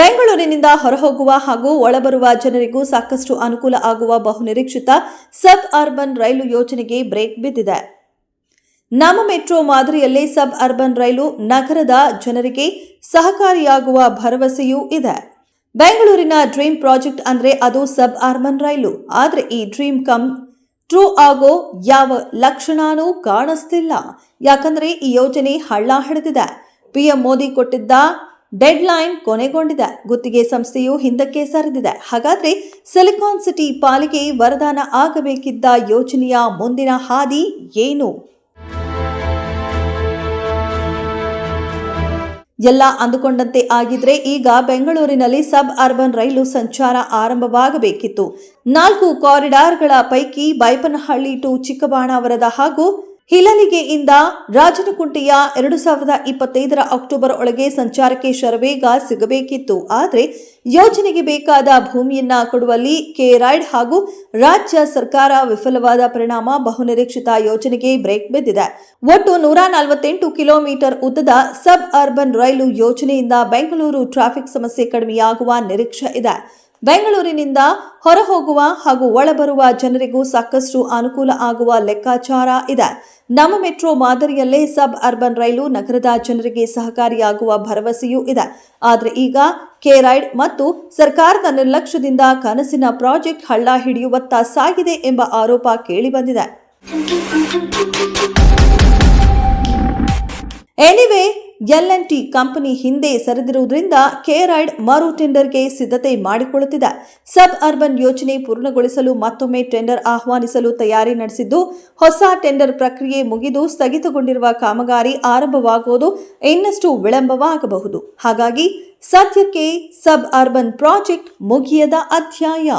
ಬೆಂಗಳೂರಿನಿಂದ ಹೊರಹೋಗುವ ಹಾಗೂ ಒಳಬರುವ ಜನರಿಗೂ ಸಾಕಷ್ಟು ಅನುಕೂಲ ಆಗುವ ಬಹುನಿರೀಕ್ಷಿತ ಸಬ್ ಅರ್ಬನ್ ರೈಲು ಯೋಜನೆಗೆ ಬ್ರೇಕ್ ಬಿದ್ದಿದೆ. ನಮ್ಮ ಮೆಟ್ರೋ ಮಾದರಿಯಲ್ಲೇ ಸಬ್ ಅರ್ಬನ್ ರೈಲು ನಗರದ ಜನರಿಗೆ ಸಹಕಾರಿಯಾಗುವ ಭರವಸೆಯೂ ಇದೆ. ಬೆಂಗಳೂರಿನ ಡ್ರೀಮ್ ಪ್ರಾಜೆಕ್ಟ್ ಅಂದರೆ ಅದು ಸಬ್ ಅರ್ಬನ್ ರೈಲು. ಆದರೆ ಈ ಡ್ರೀಮ್ ಕಮ್ ಟ್ರೂ ಆಗೋ ಯಾವ ಲಕ್ಷಣನೂ ಕಾಣಿಸ್ತಿಲ್ಲ. ಯಾಕಂದ್ರೆ ಈ ಯೋಜನೆ ಹಳ್ಳ ಹಿಡಿದಿದೆ. ಪಿಎಂ ಮೋದಿ ಕೊಟ್ಟಿದ್ದ ಡೆಡ್ ಲೈನ್ ಕೊನೆಗೊಂಡಿದೆ. ಗುತ್ತಿಗೆ ಸಂಸ್ಥೆಯು ಹಿಂದಕ್ಕೆ ಸರಿದಿದೆ. ಹಾಗಾದ್ರೆ ಸಿಲಿಕಾನ್ ಸಿಟಿ ಪಾಲಿಗೆ ವರದಾನ ಆಗಬೇಕಿದ್ದ ಯೋಜನೆಯ ಮುಂದಿನ ಹಾದಿ ಏನು? ಎಲ್ಲ ಅಂದುಕೊಂಡಂತೆ ಆಗಿದ್ರೆ ಈಗ ಬೆಂಗಳೂರಿನಲ್ಲಿ ಸಬ್ ಅರ್ಬನ್ ರೈಲು ಸಂಚಾರ ಆರಂಭವಾಗಬೇಕಿತ್ತು. ನಾಲ್ಕು ಕಾರಿಡಾರ್ಗಳ ಪೈಕಿ ಬೈಪನಹಳ್ಳಿ ಟು ಚಿಕ್ಕಬಾಣಾವರದ ಹಾಗೂ ಹಿಲಲಿಗೆಯಿಂದ ರಾಜನಕುಂಟೆಯ ಎರಡು ಸಾವಿರದ ಇಪ್ಪತ್ತೈದರ ಅಕ್ಟೋಬರ್ ಒಳಗೆ ಸಂಚಾರಕ್ಕೆ ಶರವೇಗ ಸಿಗಬೇಕಿತ್ತು. ಆದರೆ ಯೋಜನೆಗೆ ಬೇಕಾದ ಭೂಮಿಯನ್ನ ಕೊಡುವಲ್ಲಿ ಕೆ ರಾಯ್ಡ್ ಹಾಗೂ ರಾಜ್ಯ ಸರ್ಕಾರ ವಿಫಲವಾದ ಪರಿಣಾಮ ಬಹುನಿರೀಕ್ಷಿತ ಯೋಜನೆಗೆ ಬ್ರೇಕ್ ಬಿದ್ದಿದೆ. ಒಟ್ಟು ನೂರ ನಲವತ್ತೆಂಟು ಕಿಲೋಮೀಟರ್ ಉದ್ದದ ಸಬ್ ಅರ್ಬನ್ ರೈಲು ಯೋಜನೆಯಿಂದ ಬೆಂಗಳೂರು ಟ್ರಾಫಿಕ್ ಸಮಸ್ಯೆ ಕಡಿಮೆಯಾಗುವ ನಿರೀಕ್ಷೆ ಇದೆ. ಬೆಂಗಳೂರಿನಿಂದ ಹೊರಹೋಗುವ ಹಾಗೂ ಒಳಬರುವ ಜನರಿಗೂ ಸಾಕಷ್ಟು ಅನುಕೂಲ ಆಗುವ ಲೆಕ್ಕಾಚಾರ ಇದೆ. ನಮ್ಮ ಮೆಟ್ರೋ ಮಾದರಿಯಲ್ಲೇ ಸಬ್ ಅರ್ಬನ್ ರೈಲು ನಗರದ ಜನರಿಗೆ ಸಹಕಾರಿಯಾಗುವ ಭರವಸೆಯೂ ಇದೆ. ಆದರೆ ಈಗ ಕೆ ರೈಡ್ ಮತ್ತು ಸರ್ಕಾರದ ನಿರ್ಲಕ್ಷ್ಯದಿಂದ ಕನಸಿನ ಪ್ರಾಜೆಕ್ಟ್ ಹಳ್ಳ ಹಿಡಿಯುವತ್ತ ಸಾಗಿದೆ ಎಂಬ ಆರೋಪ ಕೇಳಿಬಂದಿದೆ. Anyway L N T company ಹಿಂದೆ ಸರಿದಿರುವುದರಿಂದ ಕೇರಾಯ್ಡ್ ಮರು ಟೆಂಡರ್ಗೆ ಸಿದ್ಧತೆ ಮಾಡಿಕೊಳ್ಳುತ್ತಿದೆ. ಸಬ್ ಅರ್ಬನ್ ಯೋಜನೆ ಪೂರ್ಣಗೊಳಿಸಲು ಮತ್ತೊಮ್ಮೆ ಟೆಂಡರ್ ಆಹ್ವಾನಿಸಲು ತಯಾರಿ ನಡೆಸಿದ್ದು, ಹೊಸ ಟೆಂಡರ್ ಪ್ರಕ್ರಿಯೆ ಮುಗಿದು ಸ್ಥಗಿತಗೊಂಡಿರುವ ಕಾಮಗಾರಿ ಆರಂಭವಾಗುವುದು ಇನ್ನಷ್ಟು ವಿಳಂಬವಾಗಬಹುದು. ಹಾಗಾಗಿ ಸದ್ಯಕ್ಕೆ ಸಬ್ ಅರ್ಬನ್ ಪ್ರಾಜೆಕ್ಟ್ ಮುಗಿಯದ ಅಧ್ಯಾಯ.